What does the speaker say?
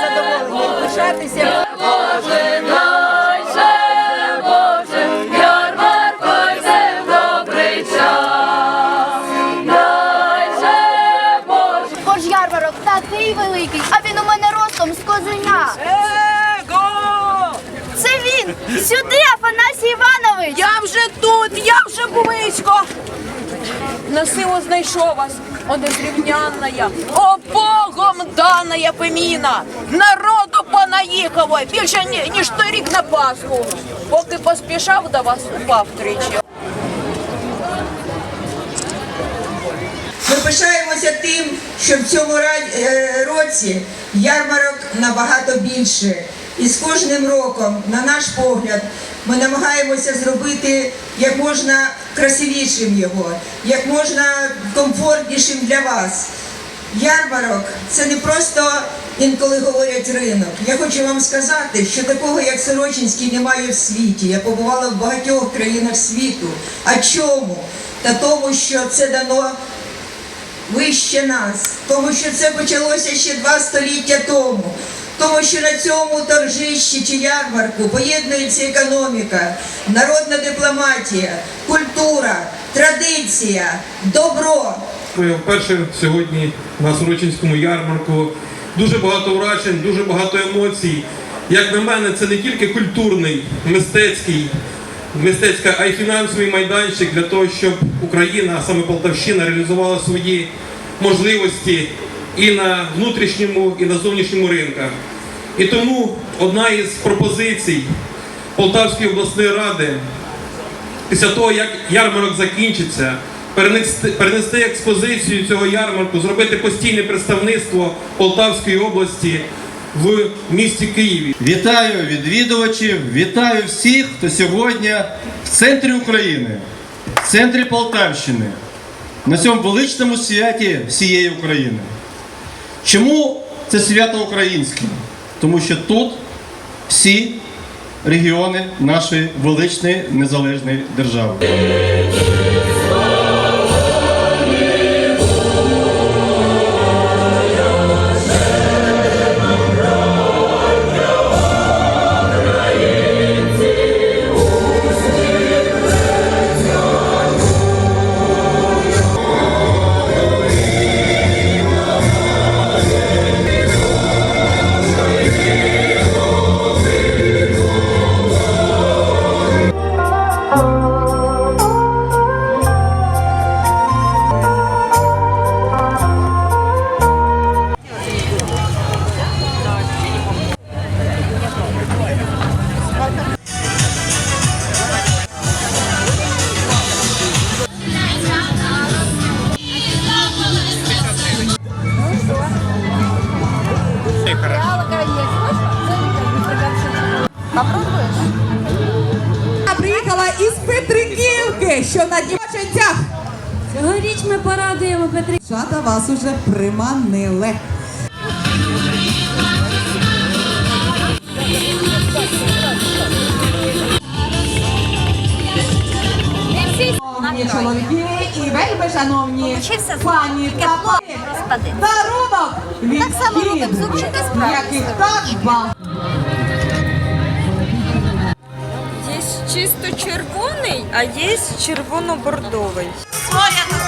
Задоволені пишатися. Великий, а він у мене ростом з козеня. Его! Це він! Сюди, Афанасій Іванович! Я вже тут, я вже близько. На силу знайшов вас, о незрівнянна я, о Богом дана я поміна. Народу понаїхало більше ні- ніж торік на Пасху. Поки поспішав до вас, упав тричі. Ми пишаємося тим, що в цьому е, році ярмарок набагато більше. І з кожним роком, на наш погляд, ми намагаємося зробити як можна красивішим його, як можна комфортнішим для вас. Ярмарок це не просто інколи говорять ринок. Я хочу вам сказати, що такого, як Сорочинський, немає в світі. Я побувала в багатьох країнах світу. А чому? Та тому, що це дано вище нас, тому що це почалося ще два століття тому. Тому що на цьому торжищі чи ярмарку поєднується економіка, народна дипломатія, культура, традиція, добро. Вперше сьогодні на Сорочинському ярмарку. Дуже багато вражень, дуже багато емоцій. Як на мене, це не тільки культурний, мистецький, мистецька, а й фінансовий майданчик для того, щоб Україна, а саме Полтавщина, реалізувала свої можливості і на внутрішньому, і на зовнішньому ринках. І тому одна із пропозицій Полтавської обласної ради після того, як ярмарок закінчиться, перенести, перенести експозицію цього ярмарку, зробити постійне представництво Полтавської області в місті Києві. Вітаю відвідувачів, вітаю всіх, хто сьогодні в центрі України, в центрі Полтавщини, на цьому величному святі всієї України. Чому це свято українське? Тому що тут всі регіони нашої величної незалежної держави. Я приїхала із Петриківки, що на Дівчинцях. Цьогоріч ми порадуємо Петрі. Шата вас уже приманили. Шановні чоловіки і вельми шановні Получився пані та. Господи. Дарунок від зубчики яких так багато. Чисто червоний, а є червоно-бордовий. Своя